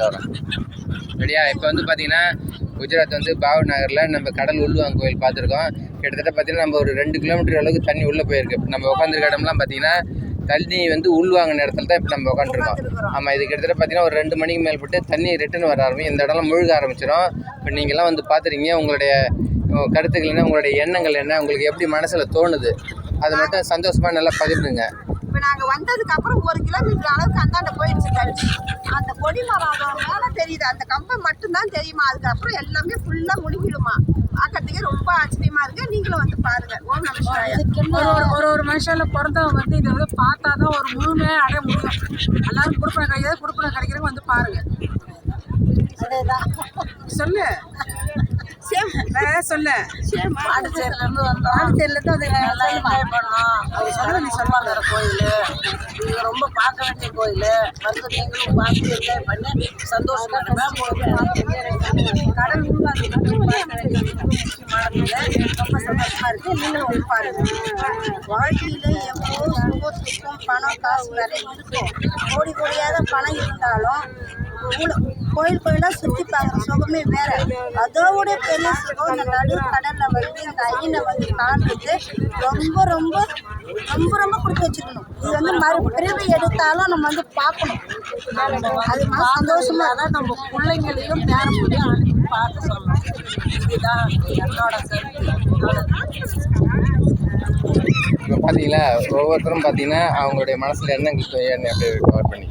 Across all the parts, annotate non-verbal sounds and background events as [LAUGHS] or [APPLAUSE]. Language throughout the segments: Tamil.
வரோம் சரியா? இப்போ வந்து பார்த்தீங்கன்னா குஜராத் வந்து பாவ் நகரில் நம்ம கடல் உள்வாங்க கோயில் பார்த்துருக்கோம் கிட்டத்தட்ட பார்த்தீங்கன்னா நம்ம ஒரு ரெண்டு கிலோமீட்டர் அளவுக்கு தண்ணி உள்ளே போயிருக்கு. இப்ப நம்ம உட்காந்துருக்க இடம்லாம் பார்த்தீங்கன்னா தண்ணி வந்து உள்வாங்கின இடத்துல தான் இப்போ நம்ம உட்காந்துருக்கோம் ஆமாம் இது கிட்டத்தட்ட பார்த்தீங்கன்னா ஒரு ரெண்டு மணிக்கு மேல்பட்டு தண்ணி ரிட்டர்ன் வர ஆரம்பிக்கும். இந்த இடம்லாம் முழுக ஆரம்பிச்சிடும் இப்போ நீங்கள்லாம் வந்து பார்த்துருக்கீங்க உங்களுடைய உங்க கருத்துக்கள் என்ன உங்களுடைய எண்ணங்கள் என்ன உங்களுக்கு எப்படி மனசில் தோணுது அது மட்டும் சந்தோஷமாக நல்லா இப்போ நாங்கள் வந்ததுக்கு அப்புறம் ஒரு கிலோமீட்டர் அளவுக்கு அந்தாண்ட போயிடுச்சு தண்ணி அந்த கொடி மரம் மேலே தெரியுது. அந்த கம்பம் மட்டும்தான் தெரியுமா? அதுக்கப்புறம் எல்லாமே ஃபுல்லாக முழுகிடுமா? பார்க்கறதுக்கே ரொம்ப ஆச்சரியமா இருக்கு. நீங்களும் வந்து பாருங்க. ஓம் நம. ஒரு ஒரு ஒரு மனுஷால பிறந்தவங்க வந்து இதை வந்து பார்த்தா தான் ஒரு முழுமையாக அடைய முடியும். எல்லாரும் கொடுப்பன கிடைக்காது கொடுப்பன கிடைக்கிறவங்க வந்து பாருங்க. சொல்லு. ஏதாவது சொல்லு பாண்டிச்சேரியிலேருந்து வந்தோம். பாண்டிச்சேரியிலேருந்து வந்து நல்லா என்ஜாய் பண்ணோம். அது சொன்னது நீ சொல்லுவாங்க கோயில். இது ரொம்ப பார்க்க வேண்டிய கோயில். வந்து நீங்களும் பார்த்து என்ஜாய் பண்ணி சந்தோஷமா கடல் ரொம்ப சந்தோஷமா இருக்கு. நீங்களும் வந்து பாருங்க. வாழ்க்கையில எவ்வளோ சுகம் சுகம் பணம் காசு நிறைய இருக்கும் கோடி கோடியாக பணம் இருந்தாலும் ஊழ- கோயில் கோயிலாக சுற்றி பார்க்குற சுகமே வேற. அதோட பெரிய சுகம் இந்த நடு கடலில் வந்து இந்த ஐயனை வந்து காண்றது ரொம்ப ரொம்ப ரொம்ப ரொம்ப கொடுத்து வச்சுக்கணும். இது வந்து மறு பிரிவு எடுத்தாலும் நம்ம வந்து பார்க்கணும். அது மாதிரி சந்தோஷமா அதான் நம்ம பிள்ளைங்களையும் பேரம்புள்ளையும் அனுப்பி பார்க்க சொல்லணும். இதுதான் என்னோட கருத்து. பார்த்தீங்களா ஒவ்வொருத்தரும் பார்த்தீங்கன்னா அவங்களுடைய மனசில் எண்ணங்கள் என்ன அப்படியே கவர் பண்ணி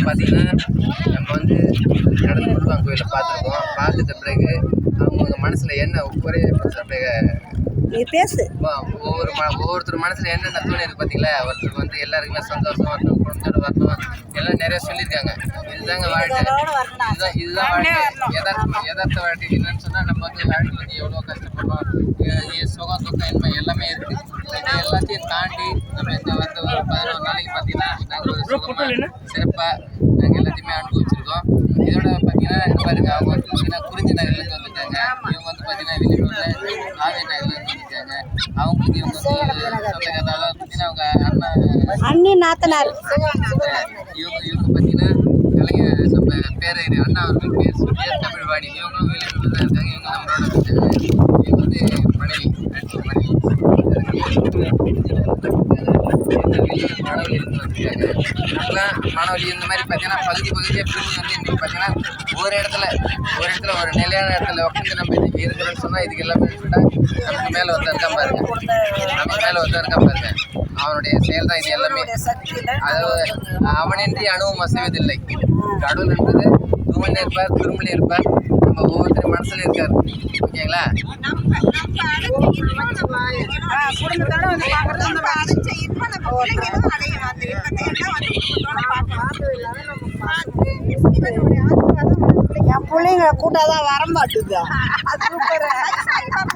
பார்த்தீங்கன்னா நம்ம வந்து நடந்து முருகன் கோயிலை பார்த்துருக்கோம். பார்த்துட்ட பிறகு அவங்க மனசில் என்ன ஒரே பிறகு நீ பேசு. ஒவ்வொரு ம ஒவ்வொருத்தர் மனசில் என்னென்ன தோணி இருக்கு பார்த்தீங்களா ஒருத்தருக்கு வந்து எல்லாருக்குமே சந்தோஷம் வரணும் குடும்பத்தோட வரணும். எல்லாம் நிறைய சொல்லியிருக்காங்க. இதுதாங்க வாழ்க்கை. இதுதான் இதுதான் வாழ்க்கை. யதார்த்த யதார்த்த வாழ்க்கை என்னன்னு சொன்னால் நம்ம வந்து வாழ்க்கை வந்து எவ்வளோ கஷ்டப்படுறோம். சுகம் துக்கம் இன்மை எல்லாமே இருக்குது இது எல்லாத்தையும் தாண்டி நம்ம இந்த வந்து ஒரு பதினோரு நாளைக்கு பார்த்தீங்கன்னா நாங்கள் ஒரு சுகமாக சிறப்பாக நாங்கள் எல்லாத்தையுமே அனுபவிச்சிருக்கோம். இதோட பார்த்தீங்கன்னா பாருங்க அவங்க வந்து பார்த்தீங்கன்னா குறிஞ்சி நகர்லேருந்து வந்திருக்காங்க இவங்க வந்து பார்த்தீங்கன்னா வெளியூரில் வந்திருக்காங்க அவங்களுக்கு இவங்க அவங்க அண்ணன் அண்ணி நாத்தனார். இவங்க இவங்க பார்த்தீங்கன்னா கலைஞர் நம்ம பேரறிஞர் அண்ணா அவர்கள் பேர் சொல்லி தமிழ்வாணி இவங்களும் வெளியூரில் தான் இருக்காங்க இவங்க நம்மளோட இருக்காங்க இவங்க வந்து மனைவி நடிகை மனைவி மாணவர்கள் இந்த மாதிரி பார்த்தீங்கன்னா பகுதி பகுதியாக பிரிஞ்சு வந்து இன்னைக்கு பார்த்தீங்கன்னா ஒரு இடத்துல ஒரு இடத்துல ஒரு நிலையான இடத்துல உட்காந்து நம்ம இன்னைக்கு இருக்கிறோம்னு சொன்னால் இதுக்கு எல்லாமே நமக்கு மேலே வந்து பாருங்க. நமக்கு மேலே வந்து இருக்கான் பாருங்க. அவனுடைய செயல் தான் இது எல்லாமே. அதாவது அவனின்றி அணுவும் அசைவதில்லை. கடவுள் என்பது தூவனில் இருப்பார் திருமலையில் இருப்பார். நம்ம ஒவ்வொருத்தரும் மனசுல இருக்கார் ஓகேங்களா? குடும்பத்தோட வந்து பார்க்கறது நம்ம அடைச்ச இன்பம் நம்ம பிள்ளைங்களும் அடையணும் அந்த இன்பத்தை எல்லாம் வந்து குடும்பத்தோட பார்க்கணும் பார்த்து இவனுடைய ஆசீர்வாதம் நம்ம பிள்ளைங்க என் பிள்ளைங்களை கூட்டாதான் வர மாட்டுது. சூப்பர் [LAUGHS]